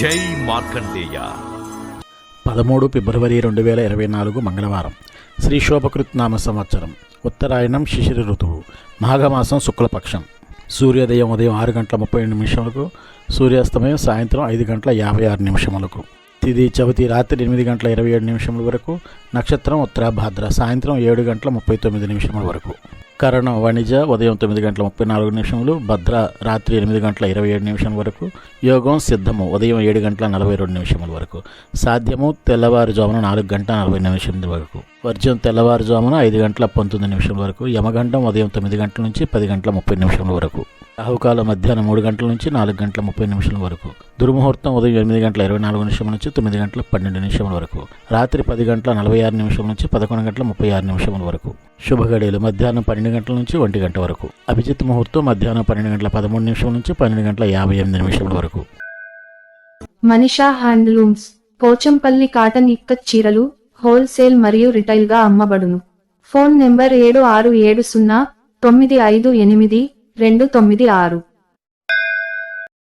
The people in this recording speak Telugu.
జై మార్కండేయ. పదమూడు ఫిబ్రవరి రెండు వేల ఇరవై నాలుగు మంగళవారం. శ్రీ శోభకృత్ నామ సంవత్సరం. ఉత్తరాయణం శిశిర ఋతువు. మాఘమాసం శుక్లపక్షం. సూర్యోదయం ఉదయం ఆరు గంటల ముప్పై ఏడు నిమిషములకు సూర్యాస్తమయం సాయంత్రం ఐదు గంటల యాభై ఆరు నిమిషములకు. తిది చవితి రాత్రి ఎనిమిది గంటల ఇరవై ఏడు నిమిషముల వరకు నక్షత్రం ఉత్తరాభాద్ర సాయంత్రం ఏడు గంటల ముప్పై తొమ్మిది నిమిషముల వరకు. కరణం వణిజ ఉదయం తొమ్మిది గంటల ముప్పై నాలుగు నిమిషములు భద్ర రాత్రి ఎనిమిది గంటల ఇరవై ఏడు నిమిషం వరకు యోగం సిద్ధము ఉదయం ఏడు గంటల నలభై రెండు నిమిషముల వరకు సాధ్యము తెల్లవారుజామున నాలుగు గంటల నలభై నిమిషం వరకు వర్జం తెల్లవారుజామున ఐదు గంటల పంతొమ్మిది నిమిషం వరకు యమగండం ఉదయం తొమ్మిది గంటల నుంచి పది గంటల ముప్పై నిమిషముల వరకు. రాహుకాలం మధ్యాహ్నం మూడు గంటల నుంచి నాలుగు గంటల ముప్పై నిమిషాల వరకు. దుర్ముహూర్తం ఉదయం ఎనిమిది గంటల ఇరవై నాలుగు నిమిషం నుంచి తొమ్మిది గంటల పన్నెండు నిమిషముల వరకు. రాత్రి పది గంటల నలభై ఆరు నిమిషం నుంచి పదకొండు గంటల ముప్పై ఆరు నిమిషముల వరకు. శుభగడియలు మధ్యాహ్నం పన్నెండు గంటల నుంచి ఒంటి గంట వరకు. అభిజిత్ ముహూర్తం మధ్యాహ్నం పన్నెండు గంటల పదమూడు నిమిషం నుంచి పన్నెండు గంటల యాభై ఎనిమిది నిమిషముల వరకు. మనిషా హ్యాండ్లూమ్స్ పోచంపల్లి కాటన్ ఇక్కత్ చీరలు హోల్సేల్ మరియు రిటైల్గా అమ్మబడును. ఫోన్ నెంబర్ ఏడు ఆరు ఏడు సున్నా తొమ్మిది ఐదు ఎనిమిది రెండు తొమ్మిది ఆరు.